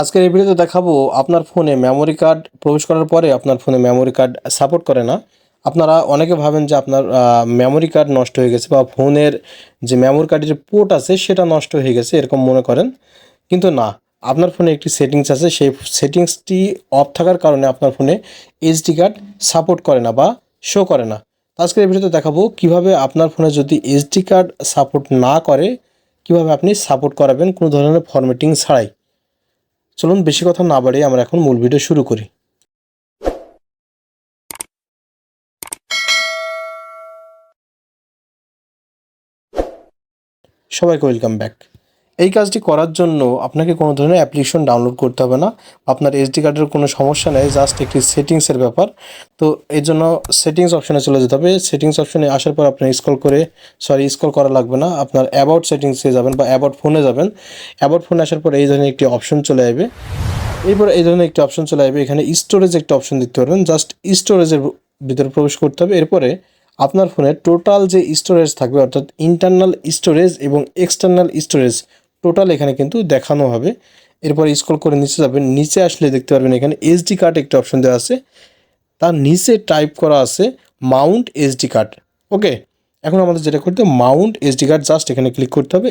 আজকের এই ভিডিওতে দেখাবো আপনার ফোনে মেমোরি কার্ড প্রবেশ করার পরে আপনার ফোনে মেমোরি কার্ড সাপোর্ট করে না। আপনারা অনেকে ভাবেন যে আপনার মেমোরি কার্ড নষ্ট হয়ে গেছে বা ফোনের যে মেমোরি কার্ডের যে পোর্ট আছে সেটা নষ্ট হয়ে গেছে, এরকম মনে করেন। কিন্তু না, আপনার ফোনে একটি সেটিংস আছে, সেই সেটিংসটি অফ থাকার কারণে আপনার ফোনে এইচডি কার্ড সাপোর্ট করে না বা শো করে না। আজকের এই ভিডিওতে দেখাবো কীভাবে আপনার ফোনে যদি এইচডি কার্ড সাপোর্ট না করে, কীভাবে আপনি সাপোর্ট করাবেন কোনো ধরনের ফরম্যাটিং ছাড়াই। চলুন বেশি কথা না বাড়িয়ে আমরা এখন মূল ভিডিও শুরু করি। সবাইকে ওয়েলকাম ব্যাক এই কাজটি করার জন্য আপনাকে কোনো ধরনের অ্যাপ্লিকেশন ডাউনলোড করতে হবে না আপনার এসডি কার্ডের কোনো সমস্যা নেই জাস্ট একটি সেটিংসের ব্যাপার। তো এর জন্য সেটিংস অপশনে চলে যেতে হবে। সেটিংস অপশনে আসার পর আপনি স্কল করে সরি স্কল করা লাগবে না, আপনার অ্যাবাউট সেটিংসে যাবেন বা অ্যাবাউট ফোনে যাবেন। অ্যাবাউট ফোনে আসার পর এই ধরনের একটি অপশন চলে আসবে। এরপর এই ধরনের একটি অপশন চলে আসবে, এখানে স্টোরেজ একটা অপশন দেখতে পারবেন জাস্ট স্টোরেজের ভিতরে প্রবেশ করতে হবে। এরপরে আপনার ফোনে টোটাল যে স্টোরেজ থাকবে, অর্থাৎ ইন্টারনাল স্টোরেজ এবং এক্সটার্নাল স্টোরেজ টোটাল এখানে কিন্তু দেখানো হবে। এরপর স্ক্রল করে নিচে যাবেন। নিচে আসলে দেখতে পারবেন এখানে এসডি কার্ড একটি অপশন দেওয়া আছে। তার নিচে টাইপ করা আছে মাউন্ট এসডি কার্ড ওকে এখন আমাদের যেটা করতে মাউন্ট এসডি কার্ড জাস্ট এখানে ক্লিক করতে হবে।